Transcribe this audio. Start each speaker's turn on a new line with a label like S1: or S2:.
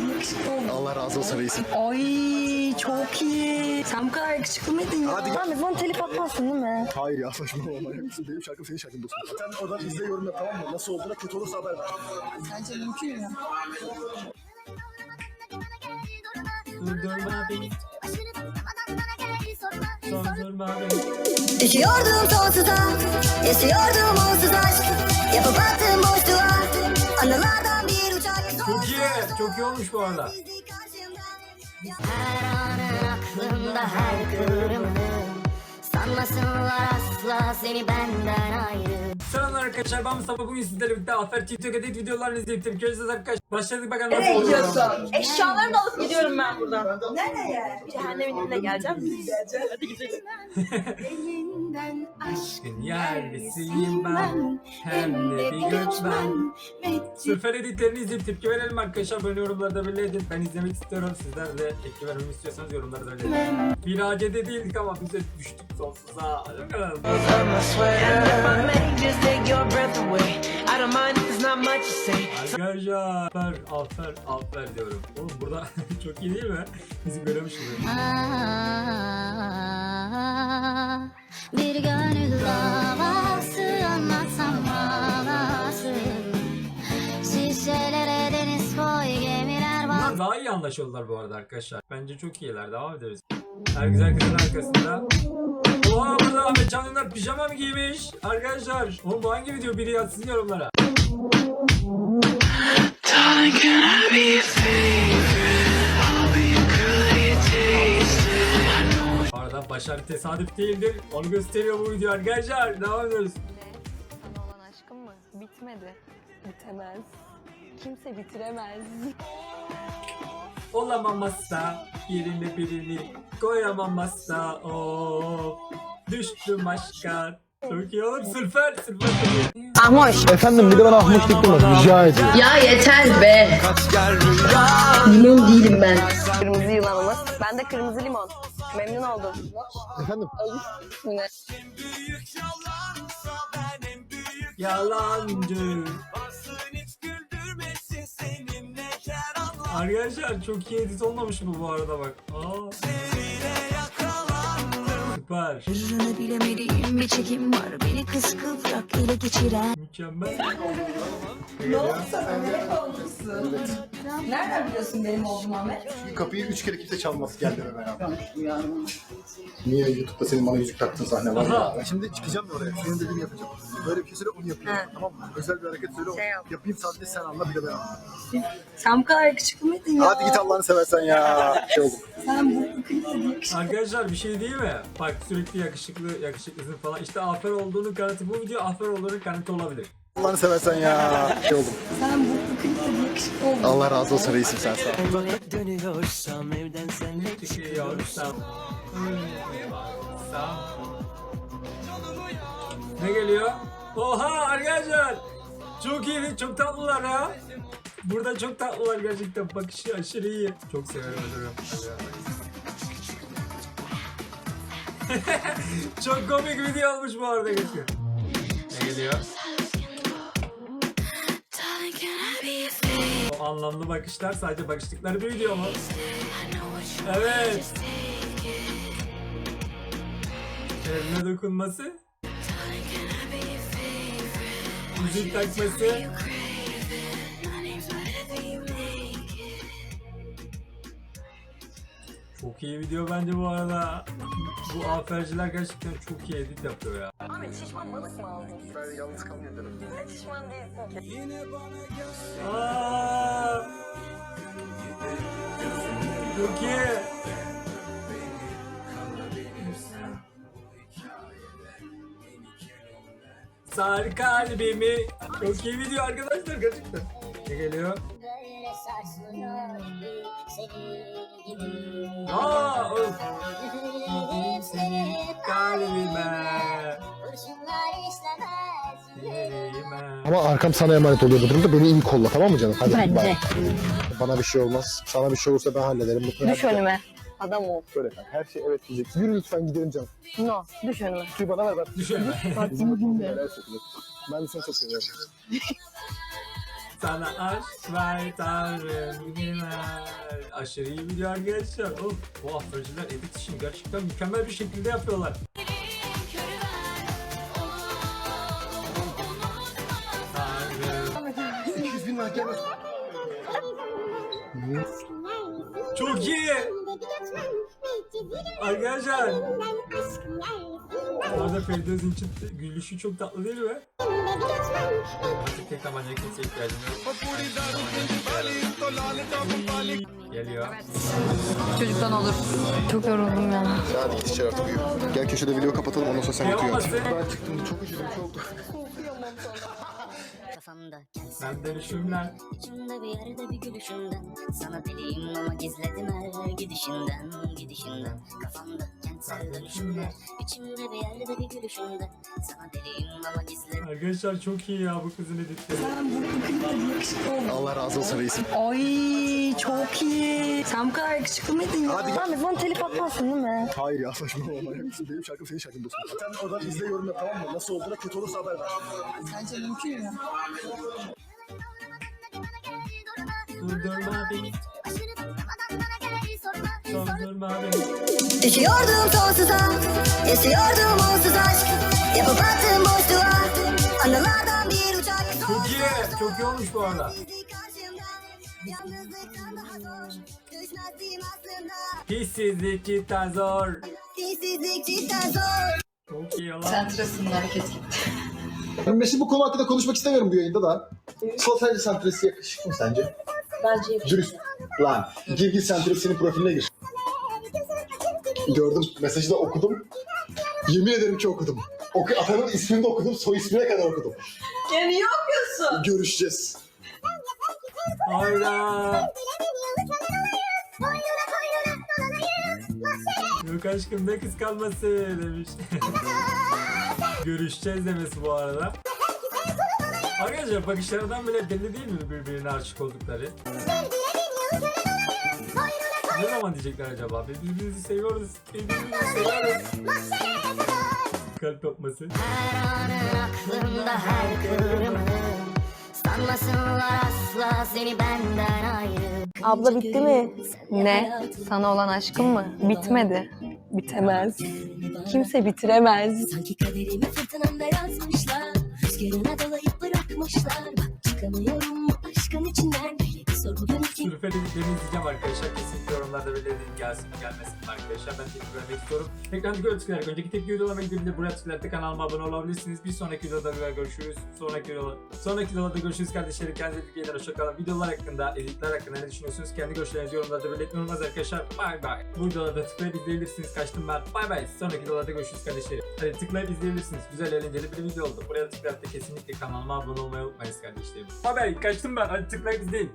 S1: tabii yakışıklı oldun.
S2: Allah razı olsun reisim.
S1: Ay çok iyi. Sen bu kadar yakışıklı mıydın ya?
S2: Hadi.
S1: Ahmet bana telif atmazsın değil mi?
S2: Hayır ya saçmalama manyak mısın? Benim şarkım senin şarkın dostum. Sen oradan izle yorum yap tamam mı? Nasıl olduğuna kötü olursa haber ver.
S1: Sence mümkün mü?
S3: Durdurma beni, dondurma beni.
S4: Düşüyordum sonsuza, yaşıyordum onsuz aşk Yapıp attım boşluğa, anılardan
S3: çok iyi olmuş bu arada.
S4: Her anın aklımda her kıvrımını Sanmasınlar asla seni benden ayrı
S3: Selamlar arkadaşlar ben Mustafa bugün sizlerle birlikte Afer TikTok edit videolarını izleyip tepki vereceğiz arkadaşlar. Başladık bakalım nasıl
S5: Nereye
S3: oluyor.
S5: gidiyorsun? Eşyalarımı alıp gidiyorum ben buradan. Nereye? Cehennemin dibine geleceğim. Hadi gidelim.
S4: Elinden aşk
S3: Yerlisiyim ben, hem de bir göçmen. Sürfer editlerini izleyip tepki verelim arkadaşlar. Böyle yorumlarda belli edin. Ben izlemek istiyorum. Sizler de tepki vermemi istiyorsanız yorumlarda belli edin. Bir acede değildik ama bize düştük sonsuza. Hadi bakalım. Arkadaşlar afer afer afer diyorum. Oğlum burada çok iyi değil mi? Bizi görmüşüz.
S4: Ah, Bir gönül davası anlatsam ağlasın Şişelere deniz koy gemiler var
S3: Bunlar daha iyi anlaşıyorlar bu arada arkadaşlar. Bence çok iyiler. Devam ederiz. Her güzel kızın arkasında. Oha burada Ahmet Can Dündar pijama mı giymiş? Arkadaşlar. Oğlum bu hangi video? Biri yazsın yorumlara. Bu arada başarı tesadüf değildir. Onu gösteriyor bu video arkadaşlar. Devam ediyoruz.
S6: Sana olan aşkım mı? Bitmedi. Bitemez. Kimse bitiremez.
S3: Olamamazsa yerine birini koyamamazsa o düştüm aşka. Çok iyi oğlum sülfer sülfer.
S5: Ahmoş.
S2: Efendim bir de bana ahmaklık durmaz. Rica ediyorum.
S5: Ya yeter be. Limon değilim ben.
S6: Kırmızı yılanımız. Ben de kırmızı limon. Memnun oldum.
S2: Efendim
S6: Yine.
S3: Yalancı. Arkadaşlar çok iyi edit olmamış mı bu arada bak. Aa. Süper.
S4: Sırrını bilemediğim bir çekim var Beni kıskıvrak ele geçiren
S3: Mükemmel.
S5: Ne oldu sana? Melek olmuşsun. Nereden biliyorsun benim olduğumu Ahmet?
S2: kapıyı üç kere kimse çalmaz geldi be beraber. Niye YouTube'da senin bana yüzük taktığın sahne var ya? Şimdi çıkacağım ya oraya. Senin dediğini yapacağım. Böyle bir şey söyle onu yapayım.
S5: He.
S2: Tamam mı? Özel bir hareket söyle.
S5: Şey yap.
S2: Yapayım sadece sen anla bir de ben anla.
S1: Sen bu kadar yakışıklı mıydın ya?
S2: Hadi git Allah'ını seversen ya. Şey oldum.
S1: Sen bu yakışıklı.
S3: Arkadaşlar bir şey değil mi? Bak sürekli yakışıklı yakışıklısın falan. İşte afer olduğunu kanıtı. Bu video afer olduğunu kanıtı olabilir.
S2: Allah'ını seversen ya. Şey oldum.
S1: Sen bu klipte yakışıklı oldun.
S2: Allah razı olsun reisim sen sağ ol.
S7: Dönüyorsam evden senle
S3: Çıkıyorsam Ne geliyor? Oha arkadaşlar! Çok iyi, çok tatlılar ya. Burada çok tatlılar gerçekten. Bakışı aşırı iyi. Çok severim hocam. çok komik video olmuş bu arada geçiyor. Ne geliyor? Anlamlı bakışlar sadece bakıştıkları bir video mu? Evet. Eline dokunması. Müzik takması. Çok iyi video bence bu arada. Bu aferciler gerçekten çok iyi edit yapıyor ya.
S6: Ahmet şişman balık mı aldın?
S2: Ben yalnız kalmıyor dedim.
S6: Sen şişman değilsin.
S3: Aa! Çok iyi. Sar kalbimi. Çok iyi video arkadaşlar gerçekten. Ne geliyor?
S4: Böyle sarsılıyor senin gibi
S3: Aa, of.
S4: Seni
S3: Kalbime.
S4: kurşunlar işlemez
S3: Yüreğime.
S2: Ama arkam sana emanet oluyor bu durumda. Beni iyi kolla tamam mı canım? Hadi
S6: Bence.
S2: Bana bir şey olmaz. Sana bir şey olursa ben hallederim. Lütfen
S6: Düş önüme. Adam ol.
S2: Söyle kanka. Her şey evet diyeceksin. Yürü lütfen gidelim canım.
S6: No. Düş önüme.
S2: Suyu bana ver ben.
S3: Düşün.
S2: Neler söylüyor. Ben de seni çok seviyorum.
S3: Sana aşk ver tanrım gider. Aşırı iyi video arkadaşlar. Oğlum bu aftörcüler edit işini gerçekten mükemmel bir şekilde yapıyorlar. Tanrım.
S2: 200 bin gelmez.
S3: Çok iyi. Arkadaşlar. Bu arada Özünç'ün gülüşü çok tatlı değil mi? Artık tek tabancaya kimseye ihtiyacım yok. Geliyor.
S1: Çocuktan olur. Çok yoruldum ya.
S2: Hadi git içeri artık uyu. Gel köşede video kapatalım ondan sonra sen yat? Ben çıktım çok üzüldüm çok.
S4: Kafamda kentsel
S3: Ben dönüşümler.
S4: içimde bir yerde bir gülüşünden Sana deliyim ama gizledim her gidişinden Gidişinden Kafamda kentsel dönüşümler İçimde bir yerde bir gülüşünden Sana deliyim ama gizledim
S3: Arkadaşlar çok iyi ya bu kızın editleri.
S2: Allah razı olsun reisim.
S1: Ay çok iyi. Sen bu kadar yakışıklı mıydın ya?
S2: Hadi
S6: biz bana telif atmazsın değil mi?
S2: Hayır ya saçmalama? Benim şarkım senin şarkın dostum. Sen oradan izle yorum yap tamam mı? Nasıl olduğuna kötü olursa haber ver.
S1: Sence mümkün mü?
S3: Durdurma beni. Dondurma beni.
S4: Düşüyordum sonsuza Yaşıyordum onsuz aşk Yapıp attım boşluğa Anılardan bir uçak
S3: Çok iyi. Çok iyi olmuş bu arada. Hissizlik cidden zor.
S4: Hissizlik cidden zor
S3: Çok iyi lan.
S1: Sentrasının hareket gitti.
S2: Ben Messi bu konu hakkında konuşmak istemiyorum bu yayında da. Sosyal santresi yakışıklı mı sence?
S5: Bence
S2: Dürüst. Lan gir gir sentresinin profiline gir. Gördüm mesajı da okudum. Yemin ederim ki okudum. Oku, adamın ismini de okudum, soy ismine kadar okudum.
S5: Ya niye okuyorsun?
S2: Görüşeceğiz.
S3: Hayda. Yok aşkım ne kıskanması demiş. Görüşeceğiz demesi bu arada. Arkadaşlar bakışlarından bile belli değil mi birbirine aşık oldukları? Ne zaman diyecekler acaba? Biz birbirimizi seviyoruz. Birbirimizi seviyoruz. Kalp yapması.
S4: Her anın aklımda her kıvrımı Sanmasınlar asla seni benden ayrı
S6: Abla bitti mi? Ne? Sana olan aşkım mı? Bitmedi. Bitemez. Kimse bitiremez.
S4: Sanki kaderimi fırtınamda yazmışlar Rüzgarına dolayıp bırakmışlar Bak çıkamıyorum bu aşkın içinden Yönetim
S3: Sürüfe dediklerini izleyeceğim arkadaşlar. Kesinlikle yorumlarda belirleyin gelsin gelmesin arkadaşlar. Ben tepki vermek istiyorum. Ekrandaki gördüğünüz tıklayarak önceki tepki videolarıma gidebilir. Buraya tıklayarak da kanalıma abone olabilirsiniz. Bir sonraki videoda da görüşürüz. Sonraki videoda, sonraki videoda görüşürüz kardeşlerim. Kendinize dikkat edin. Hoşçakalın. Videolar hakkında, editler hakkında ne düşünüyorsunuz? Kendi görüşlerinizi yorumlarda belirtmeyi unutmaz arkadaşlar. Bay bay. Bu videolarda tıklayıp izleyebilirsiniz. Kaçtım ben. Bay bay. Sonraki videolarda görüşürüz kardeşlerim. Hadi tıklayıp izleyebilirsiniz. Güzel eğlenceli bir video oldu. Buraya tıklayıp da kesinlikle kanalıma abone olmayı unutmayın kardeşlerim. Bay bay. Kaçtım ben. Hadi tıklayıp izleyin.